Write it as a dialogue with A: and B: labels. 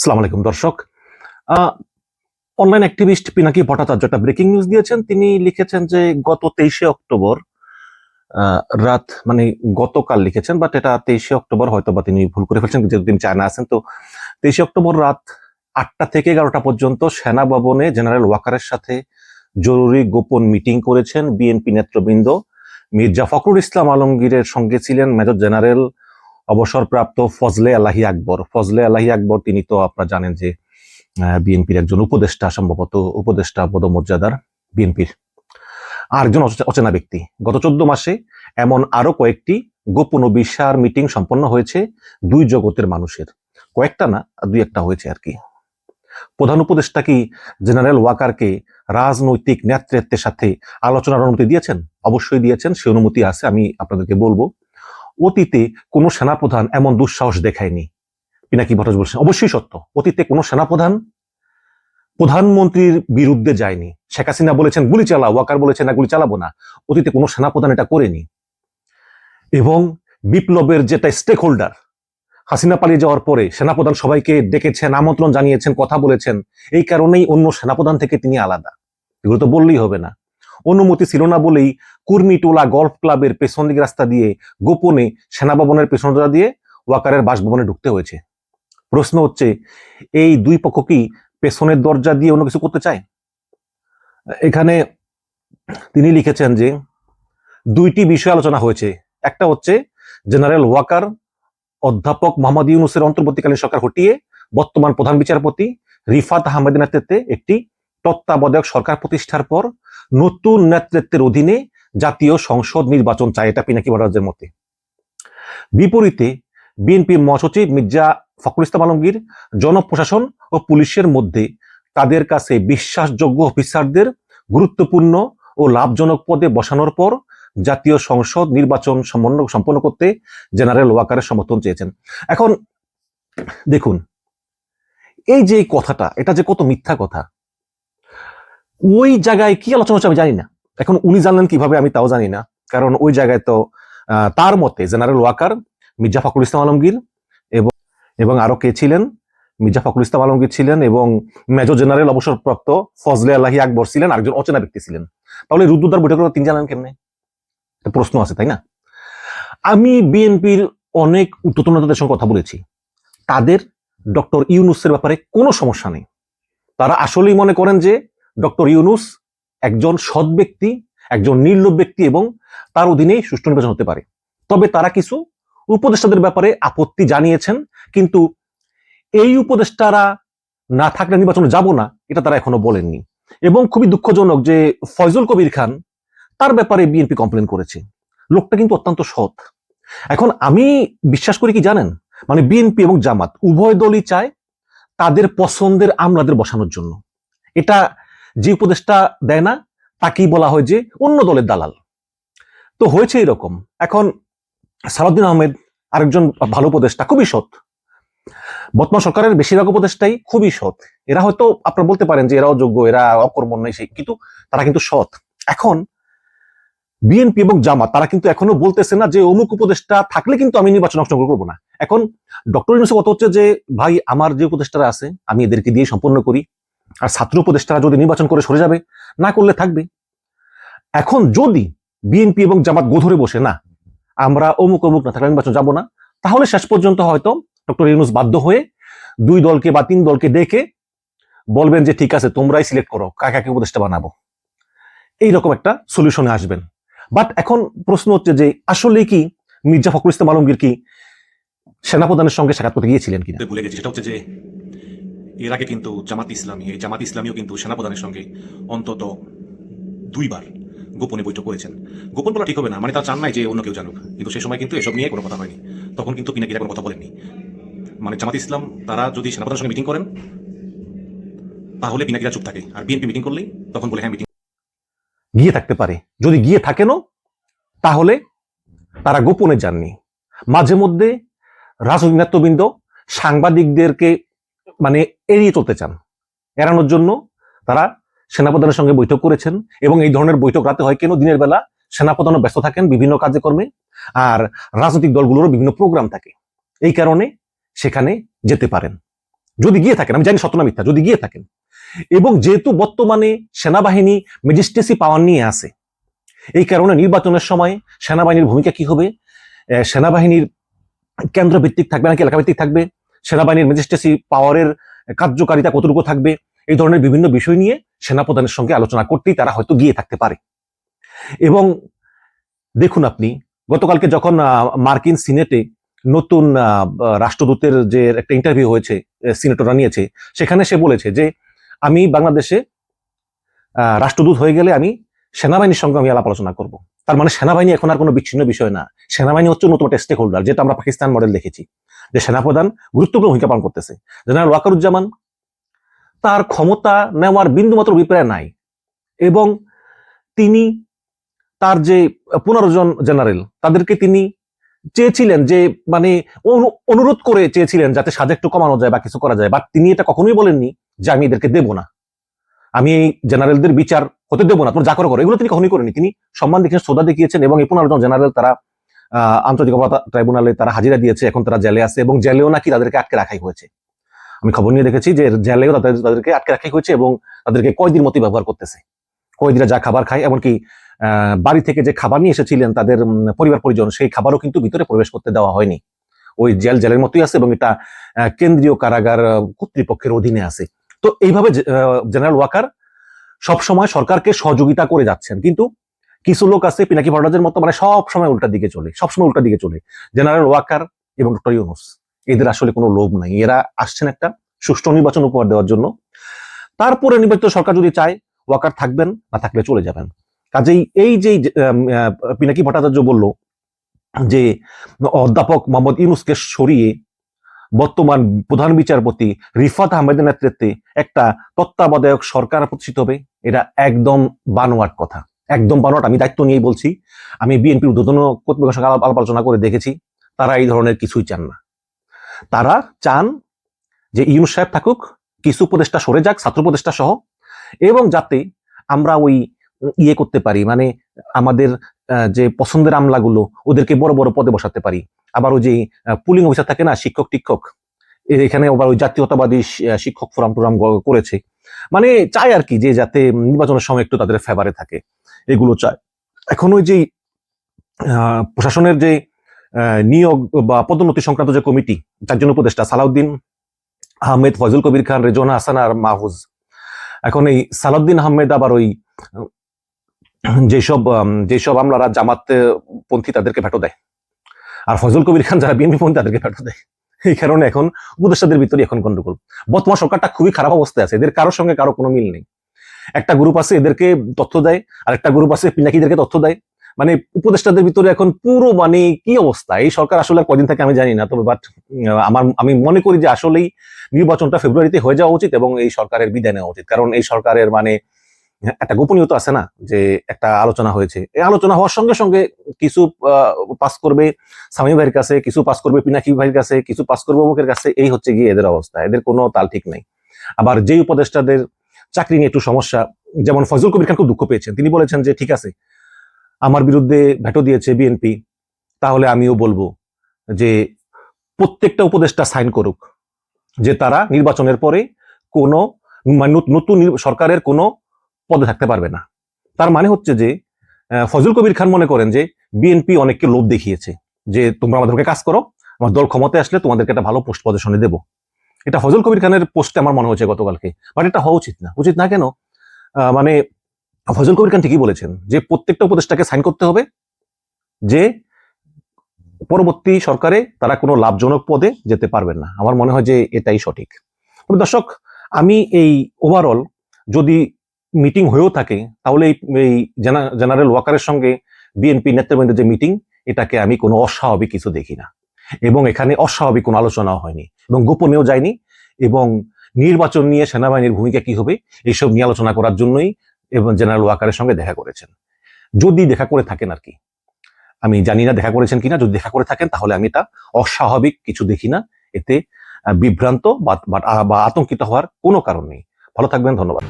A: সালাম আলাইকুম, দর্শক। অনলাইন অ্যাক্টিভিস্ট পিনাকি ভট্টাচার্য একটা ব্রেকিং নিউজ দিয়েছেন। তিনি লিখেছেন যে, গত তেইশে অক্টোবর রাত মানে গতকাল লিখেছেন, বাট এটা তেইশে অক্টোবর হয়তো বা তিনি ভুল করে ফেলছেন, যেহেতু তিনি চায়না আছেন। তো তেইশে অক্টোবর রাত আটটা থেকে এগারোটা পর্যন্ত সেনা ভবনে জেনারেল ওয়াকারের সাথে জরুরি গোপন মিটিং করেছেন বিএনপি নেতৃবৃন্দ। মির্জা ফখরুল ইসলাম আলমগীরের সঙ্গে ছিলেন মেজর জেনারেল অবসরপ্রাপ্ত ফজলে আলাহি আকবর। ফজলে আলাহি আকবর, তিনি তো আপনারা জানেন যে বিএনপির একজন উপদেষ্টা, সম্ভবত উপদেষ্টা পদমর্যাদার বিএনপির আর একজন অচে- অচেনা ব্যক্তি। গত চোদ্দ মাসে এমন আরও কয়েকটি গোপন বিশার মিটিং সম্পন্ন হয়েছে দুই জগতের মানুষের। কয়েকটা না, দুই একটা হয়েছে আর কি। প্রধান উপদেষ্টা কি জেনারেল ওয়াকারকে রাজনৈতিক নেতৃত্বের সাথে আলোচনার অনুমতি দিয়েছেন? অবশ্যই দিয়েছেন, সে অনুমতি আছে, আমি আপনাদেরকে বলব। অতীতে কোনো সেনাপ্রধান এমন দুঃসাহস দেখায়নি। পিনাকি ভট্টাচার্য বলছেন, অবশ্যই সত্য, অতীতে কোনো সেনাপ্রধান প্রধানমন্ত্রীর বিরুদ্ধে যায়নি। শেখ হাসিনা বলেছেন, গুলি চালাও, ওয়াকার বলেছেন, না, গুলি চালাবো না। অতীতে কোনো সেনাপ্রধান এটা করেনি। এবং বিপ্লবের যেটা স্টেক হোল্ডার হাসিনা পালিয়ে যাওয়ার পরে সেনাপ্রধান সবাইকে ডেকেছেন, আমন্ত্রণ জানিয়েছেন, কথা বলেছেন। এই কারণেই অন্য সেনাপ্রধান থেকে তিনি আলাদা। এগুলো তো বললেই হবে না। অনুমতি ছিল না বলেই কুর্মিটোলা গল্ফ ক্লাবের পেছন দিকে রাস্তা দিয়ে গোপনে সেনাভবনের পেছন দিয়ে ওয়াকারের বাসভবনে ঢুকতে হয়েছে। প্রশ্ন হচ্ছে, এই দুই পক্ষ কি পেছনের দরজা দিয়ে অন্য কিছু করতে চায়? এখানে তিনি লিখেছেন যে, দুইটি বিষয় আলোচনা হয়েছে। একটা হচ্ছে, জেনারেল ওয়াকার অধ্যাপক মোহাম্মদ ইউনুসের অন্তর্বর্তীকালীন সরকার হটিয়ে বর্তমান প্রধান বিচারপতি রিফাত আহমেদের নেতৃত্বে একটি তত্ত্বাবধায়ক সরকার প্রতিষ্ঠার পর নতুন নেতৃত্বের অধীনে জাতীয় সংসদ নির্বাচন চায়, এটা পিনাকি ভট্টাচার্যের মতে। বিপরীতে, বিএনপি মহাসচিব মির্জা ফখরুল ইসলাম আলমগীর, জনপ্রশাসন ও পুলিশের মধ্যে তাদের কাছে বিশ্বাসযোগ্য অফিসারদের গুরুত্বপূর্ণ ও লাভজনক পদে বসানোর পর জাতীয় সংসদ নির্বাচন সমন্বয় সম্পন্ন করতে জেনারেল ওয়াকারের সমর্থন চেয়েছেন। এখন দেখুন, এই যে কথাটা, এটা যে কত মিথ্যা কথা ওই জায়গায় কি আলোচনা হচ্ছে আমি জানি না। এখন উনি জানলেন কীভাবে আমি তাও জানি না। কারণ ওই জায়গায় তো তার মতে জেনারেল ওয়াকার, মির্জা ফখরুল ইসলাম আলমগীর এবং এবং আরও কে ছিলেন? মির্জা ফখরুল ইসলাম আলমগীর ছিলেন এবং মেজর জেনারেল অবসরপ্রাপ্ত ফজলে আল্লাহি আকবর ছিলেন, আরেকজন অচেনা ব্যক্তি ছিলেন। তাহলে রুদ্রদার বৈঠকের তিনি জানেন কেমনে? প্রশ্ন আছে, তাই না? আমি বিএনপির অনেক উদ্যতন নেতাদের সঙ্গে কথা বলেছি। তাদের ডক্টর ইউনুসের ব্যাপারে কোনো সমস্যা নেই। তারা আসলেই মনে করেন যে ডক্টর ইউনুস একজন সৎ ব্যক্তি, একজন নির্লোভ ব্যক্তি এবং তার অধীনেই সুষ্ঠু নির্বাচন হতে পারে। তবে তারা কিছু উপদেষ্টাদের ব্যাপারে আপত্তি জানিয়েছেন, কিন্তু এই উপদেষ্টারা না থাকলে নির্বাচনে যাব না, এটা তারা এখনও বলেননি। এবং খুবই দুঃখজনক যে ফয়জুল কবির খান তার ব্যাপারে বিএনপি কমপ্লেন করেছে। লোকটা কিন্তু অত্যন্ত সৎ। এখন আমি বিশ্বাস করি কি জানেন? মানে বিএনপি এবং জামাত উভয় দলই চায় তাদের পছন্দের আমলাদের বসানোর জন্য। এটা যে উপদেশটা দেয় না, তাকেই বলা হয় যে অন্য দলের দালাল। তো হয়েছে এরকম। এখন সালাউদ্দিন আহমেদ আরেকজন ভালো উপদেষ্টা, খুবই সৎ। বর্তমান সরকারের বেশিরভাগ উপদেষ্টাই খুবই সৎ। এরা হয়তো আপনারা বলতে পারেন যে এরাও যোগ্য, এরা অকর্মণ্য সেই, কিন্তু তারা কিন্তু সৎ। এখন বিএনপি এবং জামাত, তারা কিন্তু এখনও বলতেছে না যে অমুক উপদেষ্টা থাকলে কিন্তু আমি নির্বাচন অংশগ্রহণ করব না। এখন ডক্টর ইউনুসের কথা হচ্ছে যে, ভাই, আমার যে উপদেষ্টারা আছে, আমি এদেরকে দিয়ে সম্পন্ন করি। আর ছাত্র উপদেষ্টারা যদি নির্বাচন করে সরে যাবে, না করলে থাকবে। এখন যদি বিএনপি এবং জামাত গোধরে বসে, না, আমরা অমুক অমুক না থাকলে নির্বাচন যাব না, তাহলে শেষ পর্যন্ত হয়তো ডক্টর ইউনুস বাধ্য হয়ে দুই দলকে বা তিন দলকে ডেকে বলবেন যে, ঠিক আছে, তোমরাই সিলেক্ট করো, কাকে কাকে উপদেষ্টা বানাবো। এইরকম একটা সলিউশনে আসবেন। বাট এখন প্রশ্ন হচ্ছে যে আসলে কি মির্জা ফখরুল ইসলাম আলমগীর কি সেনাপ্রধানের সঙ্গে সাক্ষাৎ করতে গিয়েছিলেন কিনা?
B: গেছি, সেটা হচ্ছে যে এর আগে কিন্তু জামাত ইসলামী, এই জামাত ইসলামীও কিন্তু সেনাপ্রধানের সঙ্গে অন্তত দুইবার গোপনে বৈঠক করেছেন। গোপন বলা ঠিক হবে না মানে তারা চান নাই যে অন্য কেউ জানুক, কিন্তু সে সময় কিন্তু এসব নিয়ে কোনো কথা হয়নি। তখন কিন্তু পিনাকিরা কোনো কথা বলেননি। মানে জামাত ইসলাম, তারা যদি সেনাপ্রধানের সঙ্গে মিটিং করেন, তাহলে পিনাকিরা চুপ থাকে। আর বিএনপি মিটিং করলেই তখন বলে হ্যাঁ মিটিং
A: গিয়ে থাকতে পারে। যদি গিয়ে থাকেনও, তাহলে তারা গোপনে যাননি। মাঝে মধ্যে রাজনৈতিক নেতৃবৃন্দ সাংবাদিকদেরকে মানে এড়িয়ে চলতে চান। এড়ানোর জন্য তারা সেনাপ্রধানের সঙ্গে বৈঠক করেছেন এবং এই ধরনের বৈঠক রাতে হয় কেন? দিনের বেলা সেনাপ্রধানও ব্যস্ত থাকেন বিভিন্ন কাজে কর্মে আর রাজনৈতিক দলগুলোরও বিভিন্ন প্রোগ্রাম থাকে। এই কারণে সেখানে যেতে পারেন। যদি গিয়ে থাকেন, আমি জানি সত্য না মিথ্যা, যদি গিয়ে থাকেন। এবং যেহেতু বর্তমানে সেনাবাহিনী ম্যাজিস্ট্রেসি পাওয়ার নিয়ে আছে, এই কারণে নির্বাচনের সময় সেনাবাহিনীর ভূমিকা কি হবে? সেনাবাহিনীর কেন্দ্র ভিত্তিক থাকবে নাকি এলাকা ভিত্তিক থাকবে? সেনাবাহিনীর ম্যাজিস্ট্রেসি পাওয়ারের কার্যকারিতা কতটুকু থাকবে, এই ধরনের বিভিন্ন বিষয় নিয়ে সেনাপ্রধানের সঙ্গে আলোচনা করতেই তারা হয়তো গিয়ে থাকতে পারে। এবং দেখুন আপনি, গতকালকে যখন মার্কিন সিনেটে নতুন রাষ্ট্রদূতের যে একটা ইন্টারভিউ হয়েছে সিনেটররা নিয়েছে, সেখানে সে বলেছে যে, আমি বাংলাদেশে রাষ্ট্রদূত হয়ে গেলে আমি সেনাবাহিনীর সঙ্গে আমি আলাপ আলোচনা করব। তার মানে সেনাবাহিনী এখন আর কোনো বিচ্ছিন্ন বিষয় না। সেনাবাহিনী হচ্ছে নতুন একটা স্টেক হোল্ডার যেটা আমরা পাকিস্তান মডেল দেখেছি। যে সেনাপ্রধান গুরুত্বপূর্ণ ভূমিকা পালন করতেছে। জেনারেল ওয়াকারুজ্জামান, তার ক্ষমতা নেওয়ার বিন্দুমাত্র অভিপ্রায় নাই এবং তিনি তার যে পনেরো জন জেনারেল, তাদেরকে তিনি চেয়েছিলেন যে মানে অনু- অনুরোধ করে চেয়েছিলেন যাতে সাজা একটু কমানো যায় বা কিছু করা যায়। বাট তিনি এটা কখনোই বলেননি যে আমি এদেরকে দেব না। আমি এই জেনারেলদের বিচার হতে দেবো না। তোমরা যা করো করো। এগুলো তিনি কখনোই করেনি তিনি সম্মান দেখিয়েছেন, শ্রদ্ধা দেখিয়েছেন এবং এই পনেরো জন জেনারেল তারা আন্তর্জাতিক অপরাধ ট্রাইব্যুনালে তারা হাজিরা দিয়েছে, এখন তারা জেলে আছে এবং জেলেও নাকি তাদেরকে আটকে রাখাই হয়েছে। আমি খবর নিয়ে দেখেছি যে জেলেও তাদের, তাদেরকে আটকে রাখাই হয়েছে এবং তাদেরকে কয়দিন মতো ব্যবহার করতেছে। কয়েদিরা যা খাবার খায়, এমনকি বাড়ি থেকে যে খাবার নিয়ে এসেছিলেন তাদের পরিবার, পরিজন, সেই খাবারও কিন্তু ভিতরে প্রবেশ করতে দেওয়া হয়নি। ওই জেল জেলের মতোই আছে এবং এটা কেন্দ্রীয় কারাগার কর্তৃপক্ষের অধীনে আছে। তো এইভাবে জেনারেল ওয়াকার সবসময় সরকারকে সহযোগিতা করে যাচ্ছেন। কিন্তু কিছু লোক আছে পিনাকি ভট্টাচার্যের মতো মানে সব সময় উল্টা দিকে চলে সবসময় উল্টা দিকে চলে। জেনারেল ওয়াকার এবং ডক্টর ইউনুস এদের আসলে কোনো লোভ নাই। এরা আসছেন একটা সুষ্ঠু নির্বাচন উপহার দেওয়ার জন্য। তারপরে নির্বাচিত সরকার যদি চায় ওয়াকার থাকবেন, না থাকলে চলে যাবেন। কাজেই এই যে পিনাকি ভট্টাচার্য বলল যে, অধ্যাপক মোহাম্মদ ইউনুসকে সরিয়ে বর্তমান প্রধান বিচারপতি রিফাত আহমেদের নেতৃত্বে একটা তত্ত্বাবধায়ক সরকার প্রতিষ্ঠিত হবে, এটা একদম বানোয়াট কথা। একদম বানোয়াট, আমি দায়িত্ব নিয়েই বলছি। আমি বিএনপির উদ্বোধন কর্তৃপক্ষের সঙ্গে আলাপ আলোচনা করে দেখেছি, তারা এই ধরনের কিছুই চান না। তারা চান যে ইউনুস সাহেব থাকুক, কিছু উপদেষ্টা সরে যাক, ছাত্র উপদেষ্টা সহ, এবং যাতে আমরা ওই ইয়ে করতে পারি মানে আমাদের যে পছন্দের আমলাগুলো, ওদেরকে বড় বড় পদে বসাতে পারি। আবার ওই যে পুলিং অফিসার থাকে না, শিক্ষক, টিক্ষক, এখানে আবার ওই জাতীয়তাবাদী শিক্ষক ফোরাম টোরাম করেছে। মানে চাই আর কি, যে যাতে নির্বাচনের সময় একটু তাদের ফেভারে থাকে। এগুলো চায়। এখন ওই যে প্রশাসনের যে নিয়োগ বা পদোন্নতি সংক্রান্ত যে কমিটি চারজন উপদেষ্টা সালাউদ্দিন আহমেদ ফজল কবির খান রেজোনা হাসান আর মাহফুজ। এখন এই সালাউদ্দিন আহমেদ আবার ওই, যেসব যেসব আমলারা জামাত পন্থী তাদেরকে ভেটো দেয়। আর ফজল কবির খান যারা বিএনপি পন্থী তাদেরকে ভেটো দেয়। এই কারণে এখন উপদেষ্টাদের ভিতরে এখন গন্ডগোল। বর্তমান সরকারটা খুবই খারাপ অবস্থায় আছে। এদের কারোর সঙ্গে কারও কোনো মিল নেই। একটা গ্রুপ আছে এদেরকে তথ্য দেয় আর একটা গ্রুপ আছে পিনাকিদেরকে তথ্য দেয়। মানে উপদেষ্টাদের ভিতরে এখন পুরো মানে কি অবস্থা? এই সরকার আসলে কদিন থেকে আমি জানি না, তবে বাট আমার, আমি মনে করি যে আসলেই নির্বাচনটা ফেব্রুয়ারিতে হয়ে যাওয়া উচিত এবং এই সরকারের বিদায় নেওয়া উচিত। কারণ এই সরকারের মানে একটা গোপনীয়তা আছে না যে একটা আলোচনা হয়েছে। এই আলোচনা হওয়ার সঙ্গে সঙ্গে কিছু পাস করবে স্বামী ভাইয়ের কাছে, কিছু পাস করবে পিনাকি ভাইয়ের কাছে, কিছু পাস করবে অমুকের কাছে, এই হচ্ছে গিয়ে এদের অবস্থা। এদের কোনো তাল ঠিক নাই। আবার যেই উপদেষ্টাদের চাকরি নিয়ে একটু সমস্যা। যেমন ফজল কবির খান খুব দুঃখ পেয়েছেন। তিনি বলেছেন যে, ঠিক আছে, আমার বিরুদ্ধে ভেটো দিয়েছে বিএনপি তাহলে আমিও বলব যে, প্রত্যেকটা উপদেষ্টা সাইন করুক, যে তারা নির্বাচনের পরে কোনো নতুন সরকারের কোনো পদে থাকতে পারবে না। তার মানে হচ্ছে যে ফজল কবির খান মনে করেন যে বিএনপি অনেককে লোভ দেখিয়েছে যে, তোমরা আমাদেরকে কাজ করো, আমার দল ক্ষমতায় আসলে তোমাদেরকে একটা ভালো পোস্ট পজিশনে দেবো। এটা ফজল কবির খানের পোস্টে আমার মনে হয়েছে গতকালকে। বাট এটা হওয়া উচিত না। উচিত না কেন? মানে ফজল কবির খান ঠিকই বলেছেন যে প্রত্যেকটা উপদেষ্টাকে সাইন করতে হবে যে পরবর্তী সরকারে তারা কোনো লাভজনক পদে যেতে পারবেন না। আমার মনে হয় যে এটাই সঠিক। তবে দর্শক, আমি এই ওভারঅল যদি মিটিং হয়েও থাকে, তাহলে এই এই জেনা- জেনারেল ওয়াকারের সঙ্গে বিএনপি নেতৃবৃন্দের যে মিটিং এটাকে আমি কোনো অস্বাভাবিক কিছু দেখি না। এবং এখানে অস্বাভাবিক কোনো আলোচনাও হয়নি। এবং গোপনেও যায়নি এবং নির্বাচন নিয়ে সেনাবাহিনীর ভূমিকা কি হবে এইসব নিয়ে আলোচনা করার জন্যই এবং জেনারেল ওয়াকারের সঙ্গে দেখা করেছেন। যদি দেখা করে থাকেন আর কি। আমি জানি না দেখা করেছেন কিনা, যদি দেখা করে থাকেন তাহলে আমি তা অস্বাভাবিক কিছু দেখি না। এতে বিভ্রান্ত বা আতঙ্কিত হওয়ার কোনো কারণ নেই। ভালো থাকবেন, ধন্যবাদ।